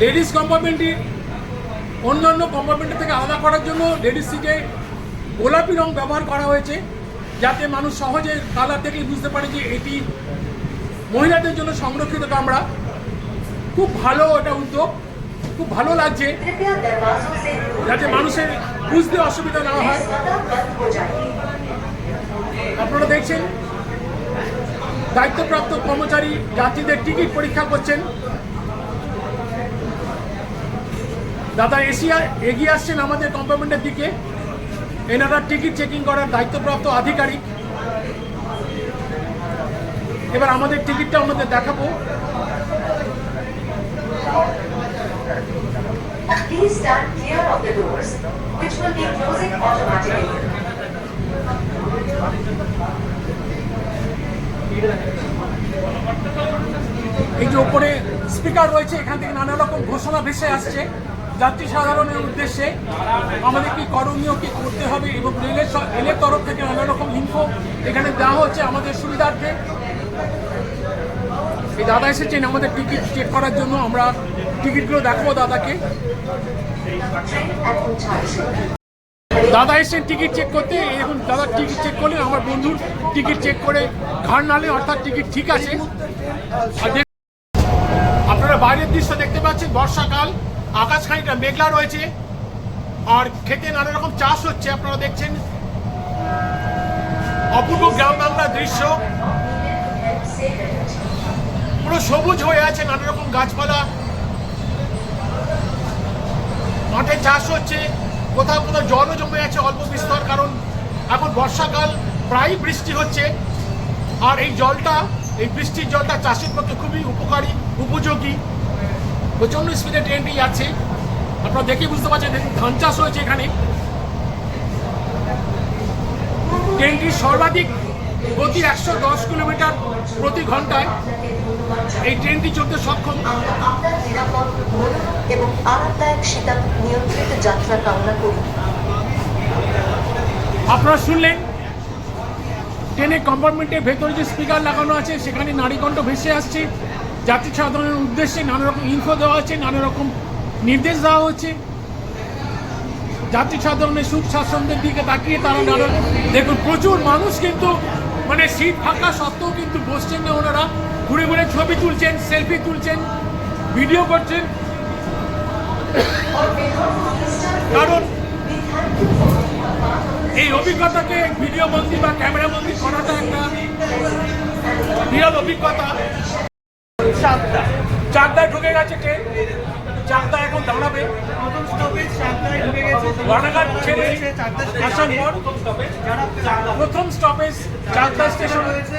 Ladies কম্পার্টমেন্টটি অন্যান্য কম্পার্টমেন্টের থেকে আলাদা করার জন্য লেডিস সিটে গোলাপি রং ব্যবহার করা হয়েছে, যাতে মানুষ সহজে কালার থেকে বুঝতে পারে যে এটি মহিলাদের জন্য সংরক্ষিত কামরা। খুব ভালো এটা উদ্যোগ, খুব ভালো লাগছে, যাতে মানুষের বুঝতে অসুবিধা না হয়। আপনারা দেখছেন দায়িত্বপ্রাপ্ত কর্মচারী যাত্রীদের টিকিট পরীক্ষা করছেন। দাদা এশিয়া এগিয়ে আসছেন আমাদের কম্পার্টমেন্টের দিকে। এনারা টিকিট চেকিং করার দায়িত্বপ্রাপ্ত আধিকারিক। এবার আমাদের টিকিটটা আমাদের দেখাবো। Please stand clear of the doors, which will be closing automatically. এই যে উপরে স্পিকার রয়েছে এখান থেকে নানা রকম ঘোষণা ভেসে আসছে। যাত্রী সাধারণের উদ্দেশ্যে আমাদের কি করণীয়, কি করতে হবে এবং রেলের রেলের তরফ থেকে নানা রকম ইনফো এখানে দেওয়া হচ্ছে আমাদের সুবিধার্থে। এই দাদা এসেছেন আমাদের টিকিট চেক করার জন্য, আমরা টিকিটগুলো দেখাবো দাদাকে. দাদা এসেছেন টিকিট চেক করতে এখন দাদা টিকিট চেক করলে আমার বন্ধুর টিকিট চেক করে ঘাড় নালে অর্থাৎ টিকিট ঠিক আছে। বাইরের দৃশ্য দেখতে পাচ্ছেন, বর্ষাকাল আকাশ খানিকটা মেঘলা রয়েছে, আর খেতে নানা রকম চাষ হচ্ছে, আপনারা দেখছেন। অপূর্ব গ্রাম বাংলার দৃশ্য। পুরো সবুজ হয়ে আছে নানা রকম গাছপালা। মাঠে চাষ হচ্ছে, কোথাও কোথাও জলও জমে আছে অল্প বিস্তর, কারণ এখন বর্ষাকাল প্রায় বৃষ্টি হচ্ছে। আর এই জলটা, এই বৃষ্টির জলটা চাষের পক্ষে খুবই উপকারী, উপযোগী। প্রচণ্ড স্পিডে ট্রেনটি যাচ্ছে। আপনারা দেখে বুঝতে পারছেন দেখুন ধান চাষ হয়েছে এখানে। ট্রেনটির সর্বাধিক প্রতি একশো দশ কিলোমিটার প্রতি ঘন্টায় এই ট্রেনটি চলতে সক্ষম। এবং আরামদায়ক শীতাত নিয়ন্ত্রিত যাত্রা কামনা করি। আপনারা শুনলেন ট্রেনের কম্পার্টমেন্টের ভেতরে যে স্পিকার লাগানো আছে সেখানে নারীকণ্ঠ ভেসে আসছে। যাত্রী সাধারণের উদ্দেশ্যে নানা রকম ইনফো দেওয়া হচ্ছে নানা রকম নির্দেশ দেওয়া হচ্ছে। যাত্রী সাধারণের সুখ স্বাচ্ছন্দ্যের দিকে তাকিয়ে তারা নানা দেখুন, প্রচুর মানুষ কিন্তু মানে সিট ফাঁকা সত্ত্বেও কিন্তু বসছেন না ওনারা। ঘুরে ঘুরে ছবি তুলছেন সেলফি তুলছেন ভিডিও করছেন। কারণ এই অভিজ্ঞতাকে ভিডিও বন্দি বা ক্যামেরা বন্দি করাটা একটা বিরল অভিজ্ঞতা। চাকদা চাকদায় ঢুকে গেছে ট্রেন। চাকদা এখন দাঁড়াবে। স্টপেজ ঢুকে গেছে প্রথম স্টপেজ স্টেশন রয়েছে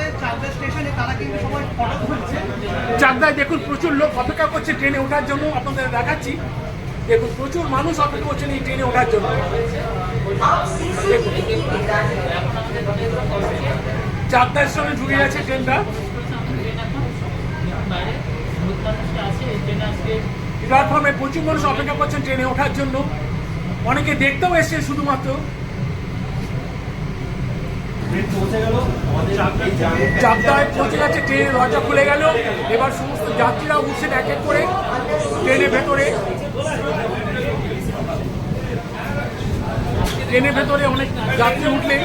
স্টেশনে তারা কিন্তু চাকদায় দেখুন প্রচুর লোক অপেক্ষা করছে ট্রেনে ওঠার জন্য আপনাদের দেখাচ্ছি। দেখুন প্রচুর মানুষ অপেক্ষা করছেন এই ট্রেনে ওঠার জন্য। চাকদার সঙ্গে ঢুকে গেছে ট্রেনটা। প্ল্যাটফর্মে প্রচুর মানুষ অপেক্ষা করছেন ট্রেনে ওঠার জন্য। অনেকে দেখতেও এসছে শুধুমাত্র। চাকদায় পৌঁছে গেছে ট্রেনের দরজা খুলে গেল। এবার সমস্ত যাত্রীরা উঠছেন এক এক করে ট্রেনের ভেতরে। ট্রেনের ভেতরে অনেক যাত্রী উঠলে